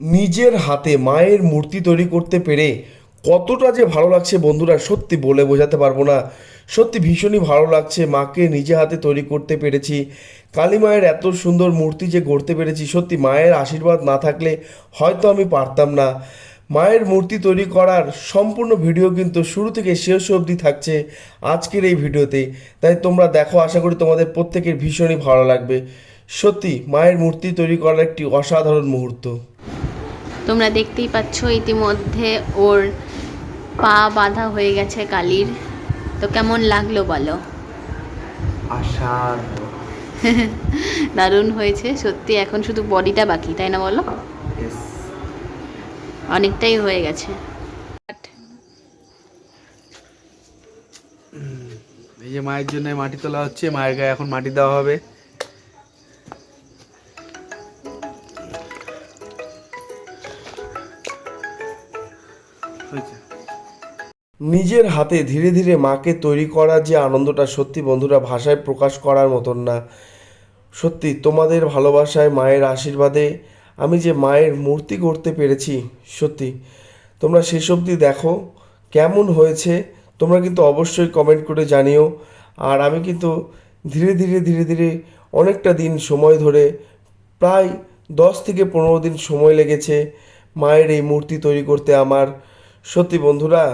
নিজের হাতে মায়ের মূর্তি তৈরি করতে পেরে কতটা যে ভালো লাগছে বন্ধুরা, সত্যি বলে বোঝাতে পারব না। সত্যি ভীষণই ভালো লাগছে মাকে নিজে হাতে তৈরি করতে পেরেছি। কালী মায়ের এত সুন্দর মূর্তি যে গড়তে পেরেছি, সত্যি মায়ের আশীর্বাদ না থাকলে হয়তো আমি পারতাম না। মায়ের মূর্তি তৈরি করার সম্পূর্ণ ভিডিও কিন্তু শুরু থেকে শেষ অবধি থাকছে আজকের এই ভিডিওতে। তাই তোমরা দেখো, আশা করি তোমাদের প্রত্যেকের ভীষণই ভালো লাগবে। সত্যি মায়ের মূর্তি তৈরি করার একটি অসাধারণ মুহূর্ত। তোমরা দেখতেই পাচ্ছ ইতিমধ্যে ওর পা বাঁধা হয়ে গেছে কালির। তো কেমন লাগল বলো? দারুণ হয়েছে সত্যি এখন শুধু বডিটা বাকি তাই না বলো? অনেকটাই হয়ে গেছে। এই যে মায়ের জন্য মাটি তোলা হচ্ছে মায়ের গায়ে এখন মাটি দেওয়া হবে। নিজের হাতে ধীরে ধীরে মাকে তৈরি করার যে আনন্দটা সত্যি বন্ধুরা ভাষায় প্রকাশ করার মতন না। সত্যি, তোমাদের ভালোবাসায় মায়ের আশীর্বাদে আমি যে মায়ের মূর্তি করতে পেরেছি, সত্যি। তোমরা শেষ অবধি দেখো কেমন হয়েছে, তোমরা কিন্তু অবশ্যই কমেন্ট করে জানিও। আর আমি কিন্তু ধীরে ধীরে ধীরে ধীরে অনেকটা দিন সময় ধরে প্রায় দশ থেকে পনেরো দিন সময় লেগেছে মায়ের এই মূর্তি তৈরি করতে আমার। সত্যি বন্ধুরা,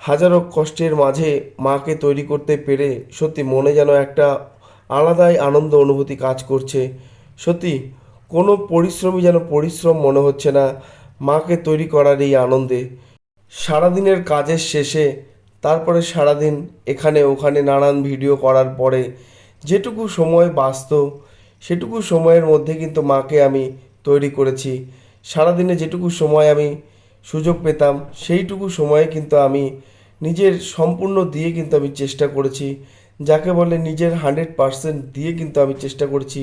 হাজারো কষ্টের মাঝে মাকে তৈরি করতে পেরে সত্যি মনে যেন একটা আলাদাই আনন্দ অনুভূতি কাজ করছে। সত্যি কোনো পরিশ্রমই যেন পরিশ্রম মনে হচ্ছে না মাকে তৈরি করার এই আনন্দে। সারাদিনের কাজের শেষে, তারপরে সারাদিন এখানে ওখানে নানান ভিডিও করার পরে যেটুকু সময় বাঁচত, সেটুকু সময়ের মধ্যে কিন্তু মাকে আমি তৈরি করেছি। সারাদিনে যেটুকু সময় আমি সুযোগ পেতাম, সেইটুকু সময়ে কিন্তু আমি নিজের সম্পূর্ণ দিয়ে কিন্তু আমি চেষ্টা করেছি। যাকে বলে নিজের হান্ড্রেড পারসেন্ট দিয়ে কিন্তু আমি চেষ্টা করেছি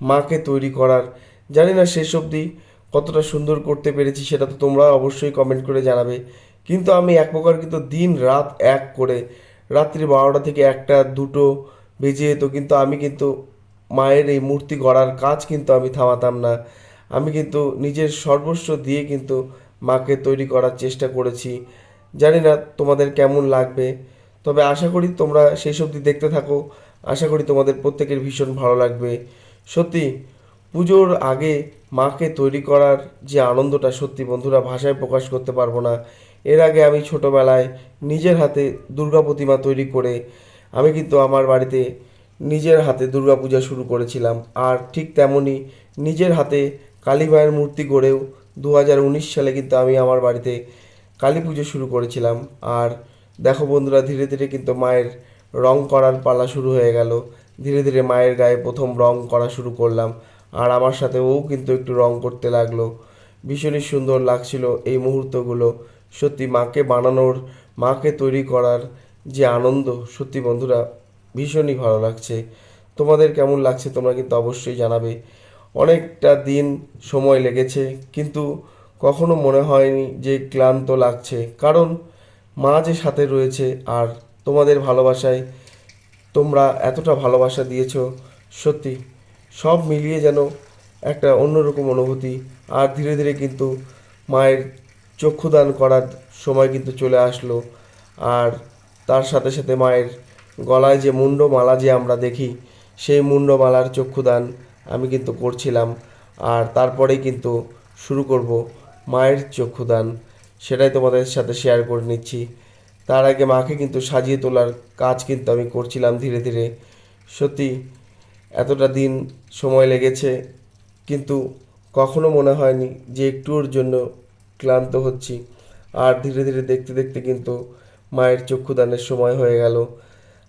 মাকে তৈরি করার। জানি না শেষ অবধি কতটা সুন্দর করতে পেরেছি সেটা তো তোমরা অবশ্যই কমেন্ট করে জানাবে। কিন্তু আমি এক প্রকার কিন্তু দিন রাত এক করে, রাত্রি বারোটা থেকে একটা, দুটো বেজে যেত কিন্তু আমি কিন্তু মায়ের এই মূর্তি গড়ার কাজ কিন্তু আমি থামাতাম না। আমি কিন্তু নিজের সর্বস্ব দিয়ে কিন্তু মাকে তৈরি করার চেষ্টা করেছি। জানি না তোমাদের কেমন লাগবে, তবে আশা করি তোমরা সেই অবধি দেখতে থাকো। আশা করি তোমাদের প্রত্যেকের ভীষণ ভালো লাগবে। সত্যি, পুজোর আগে মাকে তৈরি করার যে আনন্দটা সত্যি বন্ধুরা ভাষায় প্রকাশ করতে পারব না। এর আগে আমি ছোটোবেলায় নিজের হাতে দুর্গা প্রতিমা তৈরি করে আমি কিন্তু আমার বাড়িতে নিজের হাতে দুর্গা পূজা শুরু করেছিলাম। আর ঠিক তেমনই নিজের হাতে কালী মায়ের মূর্তি গড়েও দু হাজার উনিশ সালে কিন্তু আমি আমার বাড়িতে কালী পুজো শুরু করেছিলাম। আর দেখো বন্ধুরা, ধীরে ধীরে কিন্তু মায়ের রং করার পালা শুরু হয়ে গেল। ধীরে ধীরে মায়ের গায়ে প্রথম রং করা শুরু করলাম। আর আমার সাথে ও কিন্তু একটু রং করতে লাগল। ভীষণই সুন্দর লাগছিল এই মুহূর্তগুলো। সত্যি মাকে বানানোর, মাকে তৈরি করার যে আনন্দ, সত্যি বন্ধুরা ভীষণই ভালো লাগছে। তোমাদের কেমন লাগছে তোমরা কিন্তু অবশ্যই জানাবে। অনেকটা দিন সময় লেগেছে, কিন্তু কখনো মনে হয়নি যে ক্লান্ত লাগছে। কারণ মা যে সাথে রয়েছে আর তোমাদের ভালোবাসায় তোমরা এতটা ভালোবাসা দিয়েছ, সত্যি সব মিলিয়ে যেন একটা অন্যরকম অনুভূতি। আর ধীরে ধীরে কিন্তু মায়ের চক্ষুদান করার সময় কিন্তু চলে আসলো। আর তার সাথে সাথে মায়ের গলায় যে মুন্ডমালা যে আমরা দেখি, সেই মুন্ডমালার চক্ষুদান আমি কিন্তু করছিলাম। আর তারপরেই কিন্তু শুরু করব মায়ের চক্ষুদান। সেটাই তোমাদের সাথে শেয়ার করে নিচ্ছি। তার আগে মাকে কিন্তু সাজিয়ে তোলার কাজ কিন্তু আমি করছিলাম ধীরে ধীরে। সত্যি, এতটা দিন সময় লেগেছে, কিন্তু কখনো মনে হয়নি যে একটুর জন্য ক্লান্ত হচ্ছি। আর ধীরে ধীরে দেখতে দেখতে কিন্তু মায়ের চক্ষুদানের সময় হয়ে গেল।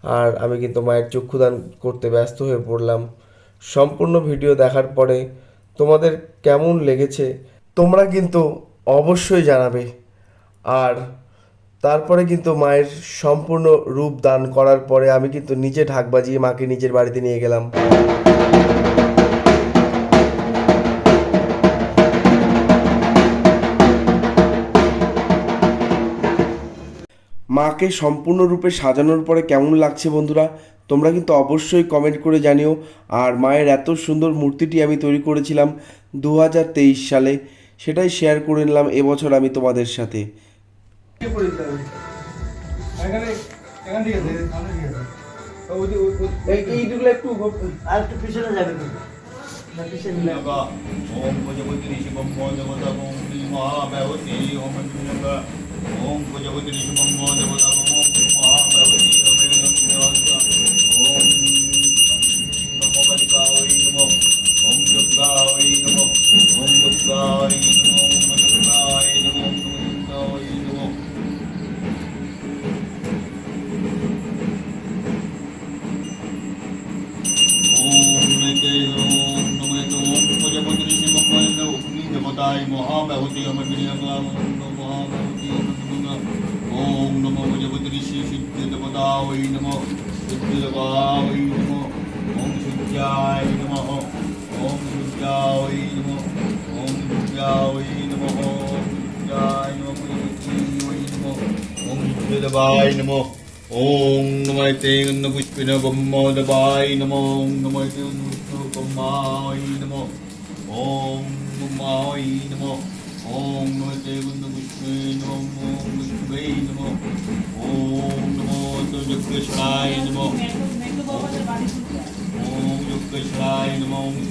আর আমি কিন্তু মায়ের চক্ষুদান করতে ব্যস্ত হয়ে পড়লাম। সম্পূর্ণ ভিডিও দেখার পরে তোমাদের কেমন লেগেছে তোমরা কিন্তু অবশ্যই জানাবে। আর তারপরে কিন্তু মায়ের সম্পূর্ণ রূপ দান করার পরে আমি কিন্তু নিজে ঢাক বাজিয়ে মাকে নিজের বাড়িতে নিয়ে গেলাম। মাকে সম্পূর্ণরূপে সাজানোর পরে কেমন লাগছে বন্ধুরা তোমরা কিন্তু অবশ্যই কমেন্ট করে জানিও আর মায়ের এত সুন্দর মূর্তিটি আমি তৈরি করেছিলাম দু হাজার তেইশ সালে সেটাই শেয়ার করে নিলাম এবছর আমি তোমাদের সাথে পিছনে ओम भुजवति शिवमो देवतमो महाभवति अमेरं देवास्ता ओम नमो बलिकावै नमो ओम दुर्गावै नमो ओम दुर्गावै नमो ओम दुर्गावै नमो ओम दुर्गावै नमो ओम नमस्ते ओम नमस्ते ओम भुजवति शिवमो देवतमो महाभवति अमेरं देवास्ता महाभवति ओम नमो भुजवती ऋषि सिद्धिदेवतावै नमो सिद्धिदेवावै नमो ओम सूर्याय नमः ओम सूर्यावै नमः ओम सूर्यावै नमः ओम सूर्याय नमः भुजवती वै नमः ओम सूर्यदेवाय नमः ओम नमः ते पुष्पिन ब्रह्मोदवाय नमो ओम नमः ते ब्रह्माय नमो ओम ब्रह्माय नमो ओम नमः ते पुष्पे नमो ओम विष्णुवे नमो ओम नमो ते यज्ञेश्वराय नमो ओम यज्ञेश्वराय नमो